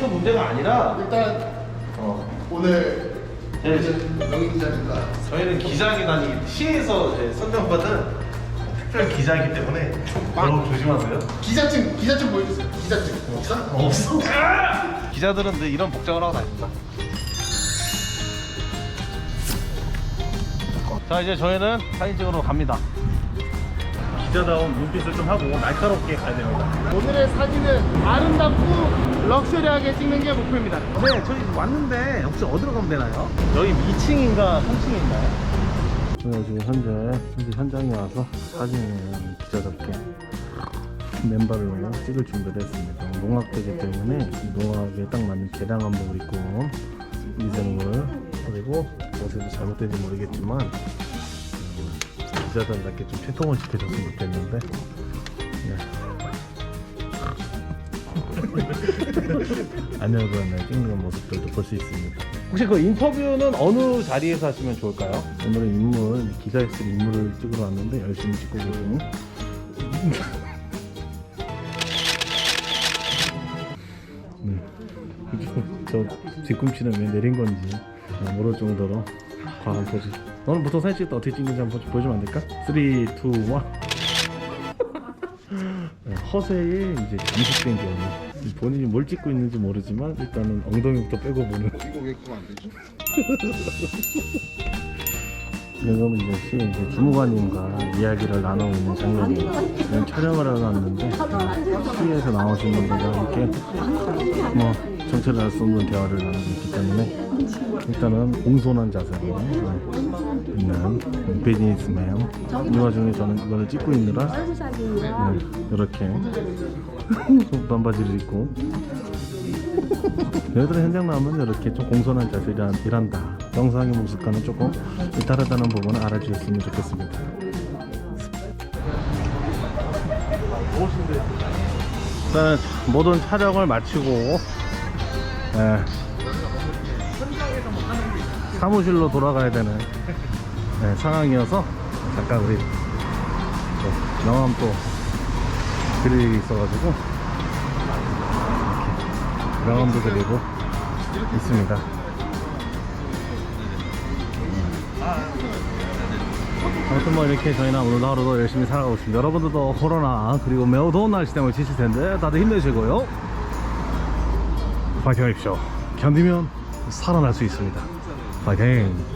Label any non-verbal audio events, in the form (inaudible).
문제가 아니라 일단 어, 오늘 네. 명희 기자님과 저희는 기자회견이 시에서 이제 선정받은 특별 기자이기 때문에 너무 조심하세요. 기자증 기자증 보여주세요. 기자증 없어? 없어. (laughs) 기자들은 늘 이런 복장을 하고 다닙니다. 자 이제 저희는 사진 찍으러 갑니다. 기자다운 눈빛을 좀 하고 날카롭게 가야 됩니다. 오늘의 사진은 아름답고 럭셔리하게 찍는 게 목표입니다. 네, 저희 왔는데 혹시 어디로 가면 되나요? 여기 2층인가 3층인가요? 저희가 지금 현재, 현재 현장에 와서 사진을 기자답게 맨발로 찍을 준비를 했습니다. 농악되기 때문에 이 농악에 딱 맞는 개량 한복을 입고 미생물 그리고 옷에도 잘못된지 모르겠지만 음, 기자들답게 좀 채통을 시켜줬으면 좋겠는데 네. (laughs) 날 찍는 모습들도 볼 수 있습니다. 혹시 그 인터뷰는 어느 자리에서 하시면 좋을까요? 오늘은 인물, 기사에 쓸 인물을 찍으러 왔는데 열심히 찍고 계시고 음. 저 뒤꿈치는 왜 내린 건지 어, 모를 정도로 과한 포즈 너는 보통 사진 찍을 때 어떻게 찍는지 한번 보여주면 안 될까? 3, 2, 1 네, 허세에 이제 잠식된 경우 본인이 뭘 찍고 있는지 모르지만 일단은 엉덩이부터 빼고 보는 이거겠구만 안 되죠? (laughs) 지금 이제 주무관님과 이야기를 나누고 있는 장면이에요. 지금 촬영을 하러 왔는데 시에서 나오신 분들과 함께 뭐 정체를 알 수 없는 대화를 나누고 있기 때문에 일단은 공손한 자세로 네, 있는 비즈니스맨 이 와중에 저는 이거를 찍고 있느라 네, 이렇게 반바지를 입고 (laughs) 얘들 현장 나오면 이렇게 좀 공손한 자세로 일한- 일한다 영상의 모습과는 조금 다르다는 부분을 알아주셨으면 좋겠습니다 일단 모든 촬영을 마치고 예, 사무실로 돌아가야 되는 예, 상황이어서 잠깐 우리 또 명함 또 드릴 일이 있어가지고 명함도 드리고 있습니다. 아무튼 뭐 이렇게 저희는 오늘도 하루도 열심히 살아가고 있습니다. 여러분들도 코로나 그리고 매우 더운 날씨 때문에 지칠 텐데 다들 힘내시고요. 파이팅 하십시오. 견디면 살아날 수 있습니다. 파이팅!